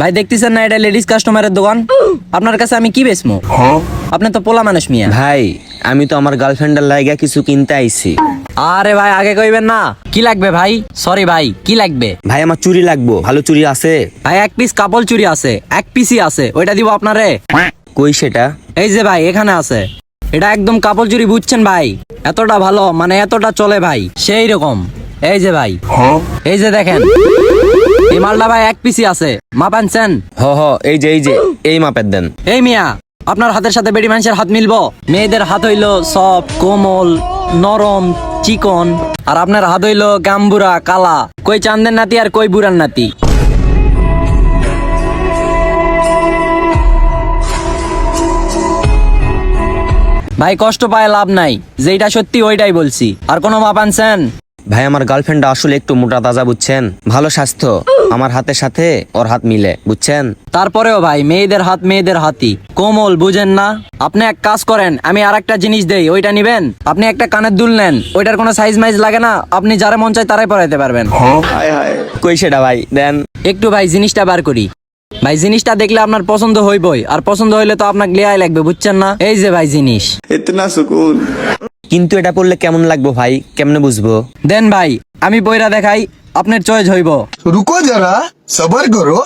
ভাই দেখতেছেন না এটা লেডিস কাস্টমারের দোকান? আপনার কাছে আমি কি বেচমু? আপনি তো পোলা মানুষ মিয়া। ভাই আমি তো আমার গার্লফ্রেন্ডের লাইগা কিছু কিনতে আইছি। আরে ভাই আগে কইবেন না। কি লাগবে ভাই? সরি ভাই কি লাগবে? ভাই আমার চুরি লাগবো ভালো চুরি আছে। ভাই এক পিস কাপল চুরি আছে এক পিসই আছে ওইটা দিব আপনারে। কই সেটা? এই যে ভাই এখানে আছে। এটা একদম কাপড় চুরি বুঝছেন ভাই? এতটা ভালো মানে এতটা চলে ভাই সেই রকম। এই যে ভাই। এই যে দেখেন। মালটা ভাই এক পিসি আছে। মা পানছেন হ হ এই যে এই যে এই মাপের দেন। এই মিয়া আপনার হাতের সাথে বেডি মানুষের হাত মিলবো? মেয়েদের হাত হইল সফট কোমল নরম চিকন আর আপনার হাত হইল গাম্বুরা কালা। কই চান্দের নাতি আর কই বুড়ার নাতি? ভাই কষ্ট পায় লাভ নাই। যেটা সত্যি ওইটাই বলছি। আর কোনো মাপ আনছেন? ভাই আমার গার্লফ্রেন্ডটা আসলে একটু মোটা তাজা বুঝছেন? ভালো স্বাস্থ্য। আমার হাতের সাথে ওর হাত মিলে বুঝছেন? তারপরেও ভাই মেয়েদের হাত মেয়েদের হাতি। কোমল বুঝেন না? আপনি এক কাজ করেন আমি আর একটা জিনিস দেই ওইটা নিবেন। আপনি একটা কানের দুল নেন ওইটার কোনো সাইজ মাইজ লাগে না আপনি যারা মন চায় তারাই পরাইতে পারবেন। কই সেটা ভাই? দেন। একটু ভাই জিনিসটা বার করি। ভাই জিনিসটা দেখলে আপনার পছন্দ হইবই আর পছন্দ হইলে তো আপনার লেয়াই লাগবে বুঝছেন না? এই যে ভাই জিনিস। এতনা সুকুন। কিন্তু এটা পড়লে কেমন লাগবে ভাই? কেমনে বুঝব? দেন ভাই আমি বইরা দেখাই আপনার চয়েস হইব। রুকো যারা সবার করো।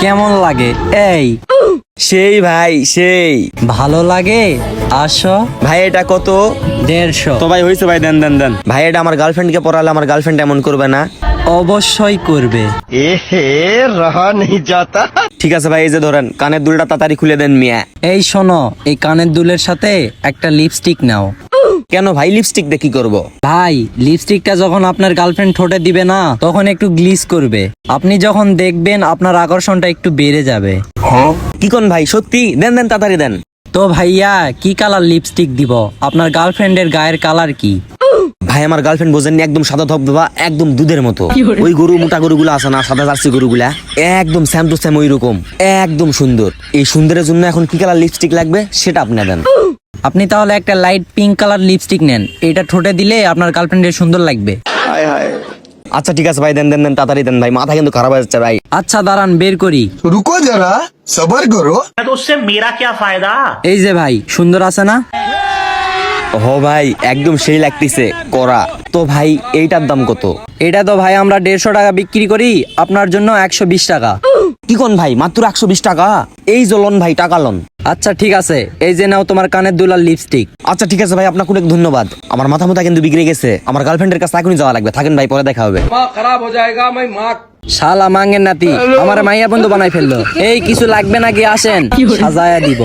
কেমন লাগে? এই। সেই ভাই সেই। ভালো লাগে? আসো। ভাই এটা কত? দেড়শো। তো ভাই হয়েছে ভাই দেন দেন দেন। ভাই এটা আমার গার্লফ্রেন্ডকে পড়ালে আমার গার্লফ্রেন্ড এমন করবে না? অবশ্যই করবে। এ হে নেই ঠিক আছে ভাই এই যে ধরেন কানের দুলটা তাড়াতাড়ি খুলে দেন মিয়া। এই শোনো এই কানের দুলের সাথে একটা লিপস্টিক নাও। কেন ভাই লিপস্টিক দিয়ে কি করব? ভাই লিপস্টিকটা যখন আপনার গার্লফ্রেন্ড ঠোঁটে দিবে না তখন একটু গ্লিস করবে। আপনি যখন দেখবেন আপনার আকর্ষণটা একটু বেড়ে যাবে। কি কোন ভাই সত্যি? দেন দেন তাড়াতাড়ি দেন। তো ভাইয়া কি কালার লিপস্টিক দিব? আপনার গার্লফ্রেন্ডের গায়ের কালার কি? ভাই আমার গার্লফ্রেন্ড বোঝেননি একদম সাদা ধবধবা একদম দুধের মতো। ওই গরু মোটা গরুগুলো আছে না সাদা জার্সি গরুগুলা একদম স্যাম টু স্যাম ওই রকম একদম সুন্দর। এই সুন্দরের জন্য এখন কি কালার লিপস্টিক লাগবে সেটা আপনি দেন। আপনি তাহলে একটা লাইট পিঙ্ক কালার লিপস্টিক নেন। এটা ঠোঁটে দিলে আপনার গার্লফ্রেন্ডের সুন্দর লাগবে। আচ্ছা ঠিক আছে ভাই দেন দেন দেন তাড়াতাড়ি দেন ভাই মাথা কিন্তু খারাপ হয়ে যাচ্ছে ভাই। আচ্ছা দাঁড়ান বের করি। রুকো যারা সবর করো। মেরা কে ফায়দা? এই যে ভাই সুন্দর আছে না? ও ভাই একদম সেই লাগতিছে করা তো ভাই এইটার দাম কত? এটা তো ভাই আমরা দেড়শো টাকা বিক্রি করি আপনার জন্য একশো বিশ টাকা। কি কোন ভাই? মাত্র একশো বিশ টাকা? এই জলন ভাই টাকা লন। আচ্ছা ঠিক আছে। এই যে নাও তোমার কানের দুলার লিপস্টিক আচ্ছা ঠিক আছে ভাই আপনাকে অনেক ধন্যবাদ। আমার মাথা মাথা কিন্তু বিগড়ে গেছে। আমার গার্লফ্রেন্ডের কাছে এখনই যাওয়া লাগবে। থাকেন ভাই পরে দেখা হবে। খারাপ হয়ে যায় শালা মাঙ্গের নাতি আমার মাইয়া বন্ধু বানাই ফেলল। এই কিছু লাগবে নাকি? আসেন। সাজায়া দিব।